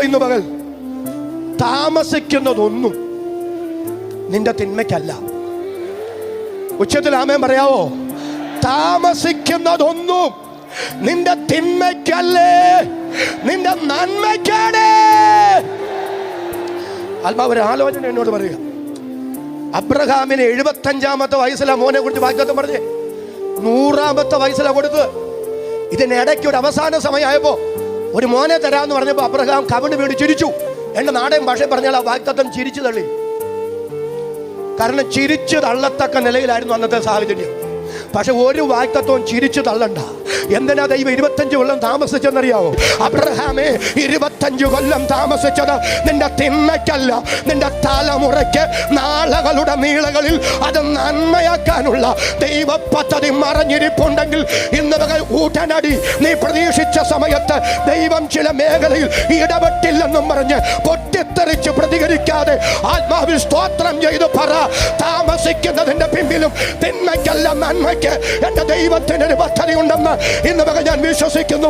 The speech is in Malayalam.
അറിയോ ഇന്ന് പകൽ. താമസിക്കുന്നതൊന്നും നിന്റെ തിന്മയ്ക്കല്ല. ഉച്ചത്തിൽ ആമേൻ പറയാവോ? താമസിക്കുന്നതൊന്നും നിന്റെ തിന്മയ്ക്കല്ലേ. നിന്റെ നന്മയ്ക്കാണ്. ആത്മാവ് ഒരു ആലോചന എന്നോട് പറയുക. അബ്രഹാമിന് എഴുപത്തഞ്ചാമത്തെ വയസ്സിലാ മോനെ കുറിച്ച് വാഗ്ദത്തം പറഞ്ഞേ. നൂറാമത്തെ വയസ്സിലാ കൊടുത്ത് ഇതിനിടയ്ക്ക് ഒരു അവസാന സമയമായപ്പോ ഒരു മോനെ തരാമെന്ന് പറഞ്ഞപ്പോൾ അബ്രഹാം കവിണ് വീട് ചിരിച്ചു. എന്റെ നാടൻ ഭാഷ പറഞ്ഞാൽ ആ വാഗ്ദത്തം ചിരിച്ചു തള്ളി. കാരണം ചിരിച്ചു തള്ളത്തക്ക നിലയിലായിരുന്നു അന്നത്തെ സാഹചര്യം. പക്ഷെ ഒരു വാഗ്ദത്വം ചിരിച്ചു തള്ളണ്ട. എന്തിനാ ദൈവം ഇരുപത്തഞ്ച് കൊല്ലം താമസിച്ചെന്നറിയാവോ? അബ്രഹാമേ ഇരുപത്തഞ്ച് കൊല്ലം താമസിച്ചത് നിന്റെ തിന്മയ്ക്കല്ല. നിന്റെ തലമുറയ്ക്ക് നാളകളുടെ നീളകളിൽ അത് നന്മയാക്കാനുള്ള ദൈവ പദ്ധതി മറഞ്ഞിരിപ്പുണ്ടെങ്കിൽ ഇന്ന് ഉടനടി നീ പ്രതീക്ഷിച്ച സമയത്ത് ദൈവം ചില മേഖലയിൽ ഇടപെട്ടില്ലെന്നും പറഞ്ഞ് പൊട്ടിത്തെറിച്ച് പ്രതികരിക്കാതെ ആത്മാവിൽ സ്തോത്രം ചെയ്ത് പറ. താമസിക്കുന്നതിന്റെ പിമ്പിലും തിന്മയ്ക്കല്ല നന്മയ്ക്ക്. എന്റെ ദൈവത്തിന് ഒരു പദ്ധതി ഉണ്ടെന്ന് ഇന്ന് വക ഞാൻ വിശ്വസിക്കുന്നു.